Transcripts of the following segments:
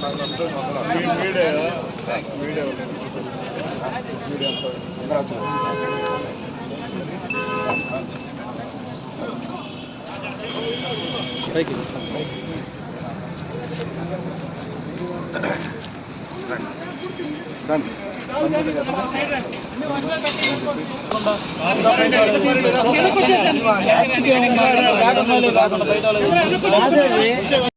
జరపండి జరపండి జరపండి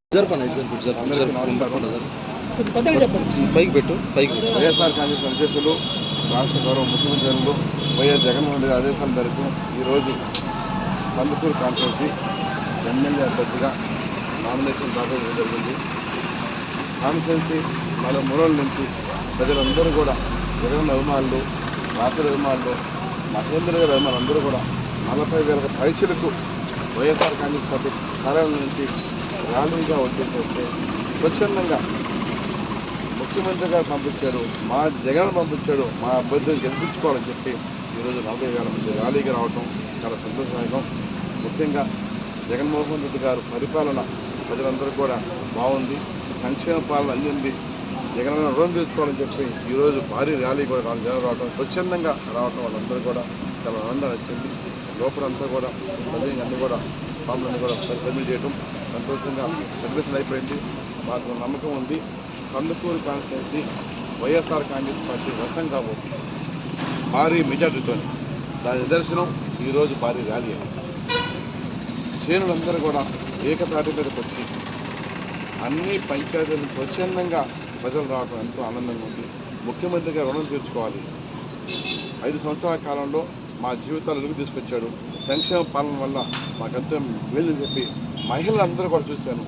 పైకి పెట్టు పైకి పెట్టు. వైఎస్ఆర్ కాంగ్రెస్ అధ్యక్షులు రాష్ట్ర గౌరవ ముఖ్యమంత్రులు వైఎస్ జగన్మోహన్ రెడ్డి ఆదేశాల మేరకు ఈరోజు కందుకూరు కాన్స్టిట్యూన్సీ ఎమ్మెల్యే అభ్యర్థిగా నామినేషన్ దాఖలు చేయడం జరిగింది. కాన్స్టిట్యున్సీ మన మూడోళ్ళ నుంచి ప్రజలందరూ కూడా జగన్ అభిమానులు రాష్ట్ర అభిమానులు మహేంద్ర గారి అభిమానులు అందరూ కూడా నలభై వేల పైసలకు వైఎస్ఆర్ కాంగ్రెస్ పార్టీ కార్యాలయం నుంచి ర్యాలీగా వచ్చేసేస్తే స్వచ్ఛందంగా ముఖ్యమంత్రి గారు పంపించారు మా జగన్ పంపించాడు మా అభ్యర్థులు గెలిపించుకోవాలని చెప్పి ఈరోజు నలభై వేల మంది ర్యాలీకి రావడం చాలా సంతోషదాయకం. ముఖ్యంగా జగన్మోహన్ రెడ్డి గారు పరిపాలన ప్రజలందరూ కూడా బాగుంది. సంక్షేమ పాలన అందింది జగన్ రుణం తీసుకోవాలని చెప్పి ఈరోజు భారీ ర్యాలీ కూడా నాలుగు జనం రావడం స్వచ్ఛందంగా రావడం వాళ్ళందరూ కూడా చాలా ఆనందం వచ్చింది లోపలంతా కూడా ప్రజలు అన్నీ కూడా పాములన్నీ కూడా సబ్మిట్ చేయడం సంతోషంగా సెలబ్రేషన్ అయిపోయింది మాకు నమ్మకం ఉంది. కందుకూరు కాన్స్టిట్యున్సీ వైఎస్ఆర్ కాంగ్రెస్ పార్టీ వశం కాబోతుంది భారీ మెజార్టీతో దాని నిదర్శనం ఈరోజు భారీ ర్యాలీ అయింది శ్రేణులందరూ కూడా ఏకతాటి మీదకి వచ్చి అన్ని పంచాయతీలను స్వచ్ఛందంగా ప్రజలు రావడం ఎంతో ఆనందంగా ఉంది. ముఖ్యమంత్రిగా రుణం తీర్చుకోవాలి. ఐదు సంవత్సరాల కాలంలో మా జీవితాలు వెలుగు తీసుకొచ్చాడు. సంక్షేమ పాలన వల్ల మాకెంతో వీళ్ళని చెప్పి మహిళలందరూ కూడా చూశాను.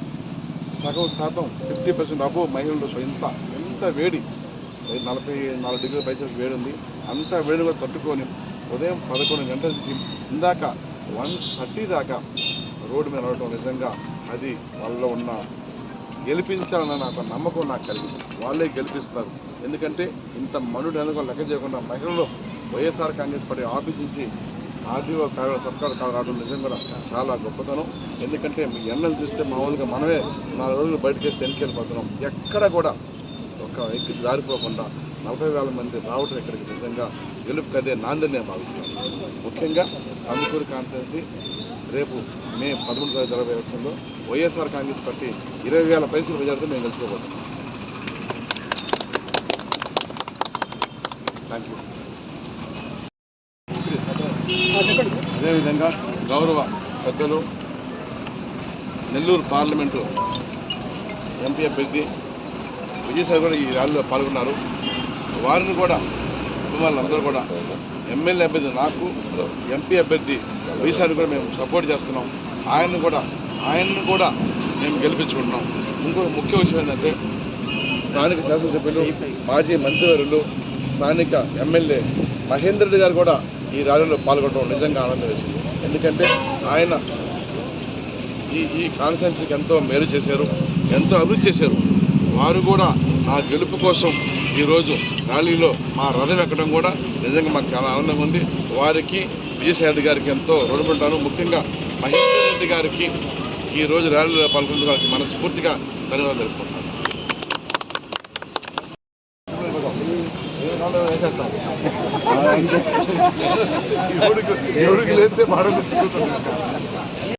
సగం శాతం ఫిఫ్టీ పర్సెంట్ అబో మహిళలు ఎంత ఎంత వేడి. నలభై నాలుగు డిగ్రీల పైసలు వేడి ఉంది అంత వేడి కూడా తట్టుకొని ఉదయం పదకొండు గంటల నుంచి ఇందాక వన్ థర్టీ దాకా రోడ్డు మీద నడవటం నిజంగా అది వాళ్ళలో ఉన్న గెలిపించాలన్న నాకు నమ్మకం నాకు కలిగింది. వాళ్ళే గెలిపిస్తారు ఎందుకంటే ఇంత మనుడు అనుకో లెక్క చేయకుండా మహిళలు వైఎస్ఆర్ కాంగ్రెస్ పార్టీ ఆఫీస్ నుంచి ఆర్డీఓ కార్యాలయ సర్కార్ కార్యాలయం రావడం నిజం చాలా గొప్పతనం. ఎందుకంటే మీ ఎన్నెలు చూస్తే మామూలుగా మనమే నాలుగు రోజులు బయటకు వేసి వెనక్కి వెళ్ళిపోతున్నాం ఎక్కడ కూడా ఒక వ్యక్తి జారిపోకుండా నలభై వేల మంది రావడం ఇక్కడికి నిజంగా గెలుపు కదే నాందని నేను భావిస్తున్నాను ముఖ్యంగా కందుకూరు కాన్ఫరెన్సీ రేపు మే పదమూడు వేల ఇరవై ఒకటిలో వైఎస్ఆర్ కాంగ్రెస్ పార్టీ ఇరవై వేల పైసలు మెజార్టీతో మేము గెలుచుకోబోతున్నాం. థ్యాంక్ యూ అదేవిధంగా గౌరవ పెద్దలు నెల్లూరు పార్లమెంటు ఎంపీ అభ్యర్థి విజయసాయి కూడా ఈ ర్యాలీలో పాల్గొన్నారు. వారిని కూడా కుటుంబాలందరూ కూడా ఎమ్మెల్యే అభ్యర్థి నాకు ఎంపీ అభ్యర్థి విజయసాయి కూడా మేము సపోర్ట్ చేస్తున్నాం. ఆయన్ని కూడా ఆయన్ని కూడా మేము గెలిపించుకుంటున్నాం. ఇంకో ముఖ్య విషయం ఏంటంటే స్థానిక శాసనసభ్యులు మాజీ మంత్రివర్యులు స్థానిక ఎమ్మెల్యే మహేందర్ రెడ్డి గారు కూడా ఈ ర్యాలీలో పాల్గొనడం నిజంగా ఆనందం వేసింది ఎందుకంటే ఆయన ఈ ఈ కాన్స్టిట్యున్సీకి ఎంతో మేలు చేశారు ఎంతో అభివృద్ధి చేశారు. వారు కూడా నా గెలుపు కోసం ఈరోజు ర్యాలీలో మా రథం ఎక్కడం కూడా నిజంగా మాకు చాలా ఆనందంగా ఉంది. వారికి విజయసాయి గారికి ఎంతో రుణపడ్డాను. ముఖ్యంగా మహేందర్ రెడ్డి గారికి ఈ రోజు ర్యాలీలో పాల్గొన్న వారికి మనస్ఫూర్తిగా ధన్యవాదాలు తెలుపుకుంటున్నాను. వేసేస్తాం ఎవరికి లేస్తే పాడలేదు